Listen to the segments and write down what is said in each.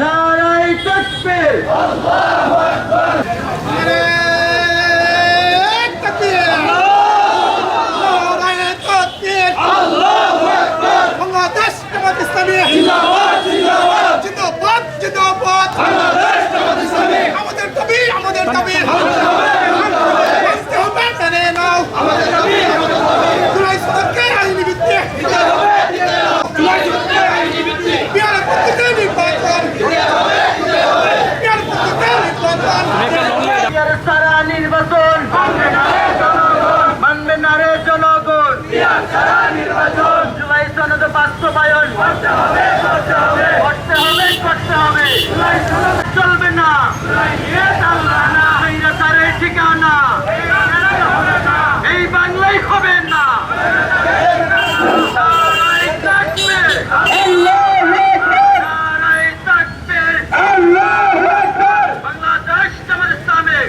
নারায় তকবীর আল্লাহু ঠিকানা এই বাংলায় হবে না নারায় থাকবে নারায় থাকবে বাংলাদেশ জামাত ইসলামী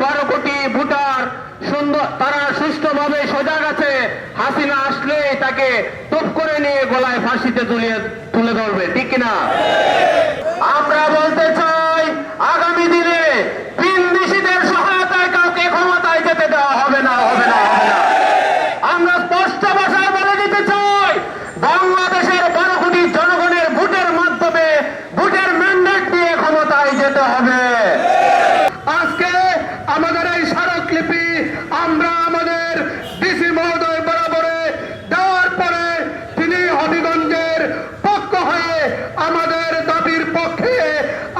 ভারত সুন্দর, তারা সুষ্ঠুভাবে সজাগ আছে। হাসিনা আসলেই তাকে টুপ করে নিয়ে গলায় ফাঁসিতে তুলিয়ে তুলে ধরবে, ঠিক কিনা আমরা বলতে চাই আগামী দিনে বিন্দিসীদের সহায়তায় কাউকে ক্ষমতায় যেতে দেওয়া হবে না হবে না হবে না আমরা স্পষ্ট ভাষায় বলে দিতে চাই বাংলাদেশের বারো কোটি জনগণের ভোটের মাধ্যমে ভোটের ম্যান্ডেট দিয়ে ক্ষমতায় যেতে হবে। আজকে আমাদের এই স্মারকলিপি আমরা আমাদের ডিসি মহোদয় বরাবরে দেওয়ার পরে তিনি হবিগঞ্জের পক্ষ হয়ে আমাদের দাবির পক্ষে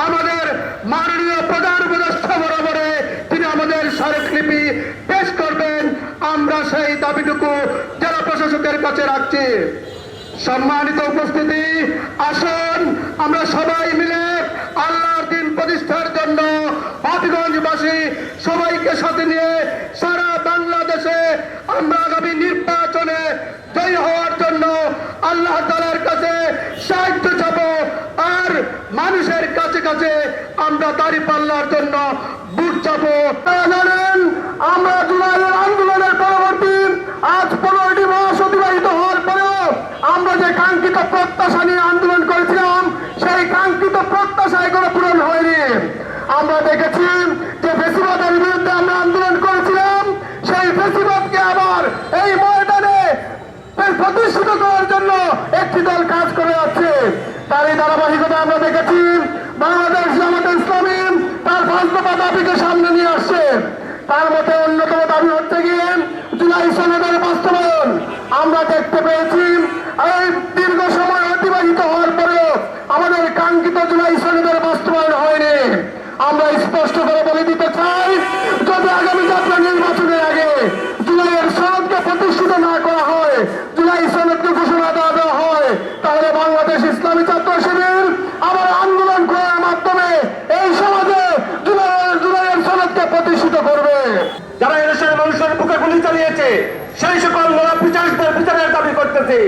আমাদের মাননীয় প্রধান উপদেষ্টা বরাবরে তিনি আমাদের স্মারকলিপি পেশ করবেন। আমরা সেই দাবিটুকু জেলা প্রশাসকের কাছে রাখছি। সম্মানিত উপস্থিতি আসুন প্রতিষ্ঠার জন্য হবিগঞ্জবাসী সবাইকে সাথে নিয়ে সারা বাংলাদেশে আমরা আগামী নির্বাচনে জয়ী হওয়ার জন্য আল্লাহ তালার কাছে সাহায্য চাবো। আর মানুষের কাছে কাছে আমরা দাড়ি পাল্লার জন্য বুট চাবো। জানেন, আমরা জুলাইয়ের আন্দোলনের পরবর্তী আজ পনেরোটি মাস অতিবাহিত হওয়ার পরেও আমরা যে কাঙ্ক্ষিত প্রত্যাশা নিয়ে আন্দোলন করেছিলাম সেই কাঙ্ক্ষিত প্রত্যাশা এগুলো পূরণ হয়নি আমরা দেখেছি যে ফেসিবাদের বিরুদ্ধে আমরা আন্দোলন করেছিলাম সেই ফেসিবাদকে আবার এই ময়দানে প্রতিষ্ঠিত করার জন্য একটি দল কাজ করে যাচ্ছে। তার এই ধারাবাহিকতা আমরা দেখেছি। বাংলাদেশ জামাত ইসলামী তার পাঁচ দাবিকে সামনে নিয়ে আসছে। তার মধ্যে অন্যতম দাবি হচ্ছে গিয়ে জুলাই সনদের বাস্তবায়ন। আমরা দেখতে পেয়েছি, এই দীর্ঘ সময় অতিবাহিত হওয়ার পরেও আমাদের কাঙ্ক্ষিত জুলাই সনদের বাস্তবায়ন হয়নি। আমরা স্পষ্ট করে বলে দিতে চাই যদি আগামী জাতীয় নির্বাচনের আগে জুলাইয়ের সনদকে প্রতিষ্ঠিত না করা হয় জুলাই সনদকে ঘোষণা দেওয়া দেওয়া হয় তাহলে বাংলাদেশ ইসলামী ছাত্র শিবির আবার আন্দোলন করার মাধ্যমে এই সমাজে জুলাইয়ের জুলাইয়ের সনদকে প্রতিষ্ঠিত করবে যারা এদেশের মানুষের বুকে গুলি চালিয়েছে সেই সকল মোলা পিচাসদের বিচারের করতেছে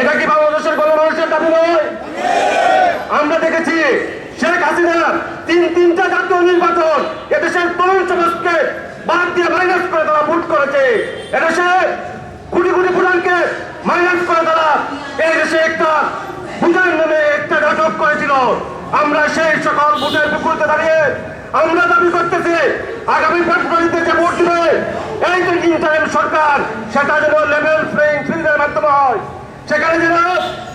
এটা কি বাংলাদেশের গণমানুষের দাবি নয়? আমরা দেখেছি শেখ হাসিনা তিন তিনটা জাতীয় নির্বাচন এদেশের তরুণ সমাজকে বাদ দিয়ে মাইনাস করে তারা ভোট করেছে। এদেশে কোটি কোটি ভোটারকে মাইনাস করে তারা এই দেশে একটা ভোটার নামে একটা নাটক করেছিল। আমরা সেই সকল ভোটের বিপরীতে দাঁড়িয়ে আমরা দাবি করতেছি আগামী ফেব্রুয়ারিতে যে ভোট দিবে এই যে ইন্টারিম সরকার, সেটা যেন লেভেল প্লেইং ফিল্ডের মাধ্যমে হয়। সেখানে যেন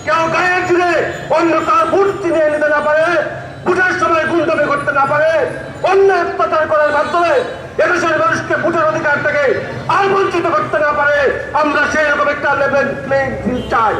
কেউ গায়ের জুড়ে অন্য কার ভোট চিনিয়ে নিতে না পারে, ভোটের সময় গুন্ডামি করতে না পারে অন্য অত্যাচার করার মাধ্যমে এদেশের মানুষকে ভোটের অধিকার থেকে আর বঞ্চিত করতে না পারে, আমরা সেই রকম একটা লেভেল প্লেইং ফিল্ড চাই।